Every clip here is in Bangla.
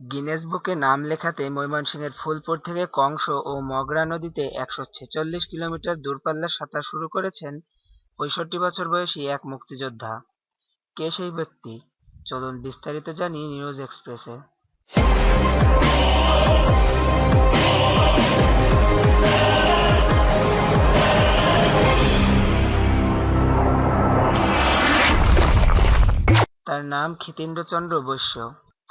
গিনেস বুকে নাম লেখাতে ময়মনসিংহের ফুলপুর থেকে কংস ও মগরা নদীতে একশো ছেচল্লিশ কিলোমিটার দূরপাল্লার সাঁতার শুরু করেছেন পঁয়ষট্টি বছর বয়সী এক মুক্তিযোদ্ধা। কে সেই ব্যক্তি? চলুন বিস্তারিত জানি নিউজ এক্সপ্রেসে। তার নাম খিতেন্দ্রচন্দ্র বৈশ্য।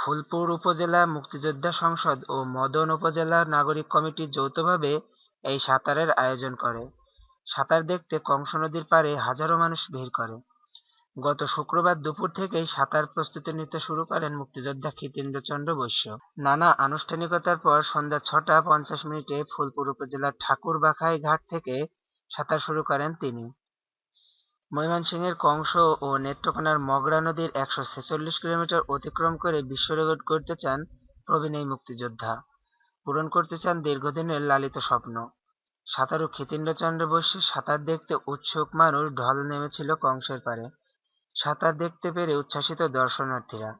ফুলপুর উপজেলা মুক্তিযোদ্ধা সংসদ ও মদন উপজেলা নাগরিক কমিটি যৌথভাবে এই সাঁতারের আয়োজন করে। সাঁতার দেখতে কংস নদীর পাড়ে হাজারো মানুষ ভিড় করে। গত শুক্রবার দুপুর থেকেই সাঁতার প্রস্তুতি নিতে শুরু করেন মুক্তিযোদ্ধা খিতেন্দ্রচন্দ্র বৈশ্য। নানা আনুষ্ঠানিকতার পর সন্ধ্যা ছটা পঞ্চাশ মিনিটে ফুলপুর উপজেলার ঠাকুরবাখাই ঘাট থেকে সাঁতার শুরু করেন তিনি। ময়মনসিংহের কংস ও নেত্রকোনার মগরা নদীর একশো ছেচল্লিশ কিলোমিটার অতিক্রম করে বিশ্ব রেকর্ড করতে চান প্রবীণ এই মুক্তিযোদ্ধা। পূরণ করতে চান দীর্ঘদিনের লালিত স্বপ্ন। সাঁতারু খিতেন্দ্রচন্দ্র বৈশ্য সাঁতার দেখতে উৎসুক মানুষ ঢল নেমেছিল কংসের পারে সাঁতার দেখতে পেরে উচ্ছ্বাসিত দর্শনার্থীরা।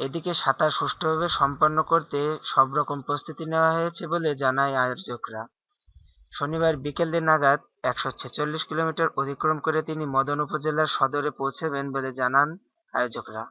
এদিকে সাঁতার সুষ্ঠুভাবে সম্পন্ন করতে সব রকম প্রস্তুতি নেওয়া হয়েছে বলে জানায় আয়োজকরা। শনিবার বিকেল নাগাদ একশো ছেচল্লিশ কিলোমিটার অতিক্রম করে তিনি মদন উপজেলার সদরে পৌঁছবেন বলে জানান আয়োজকরা।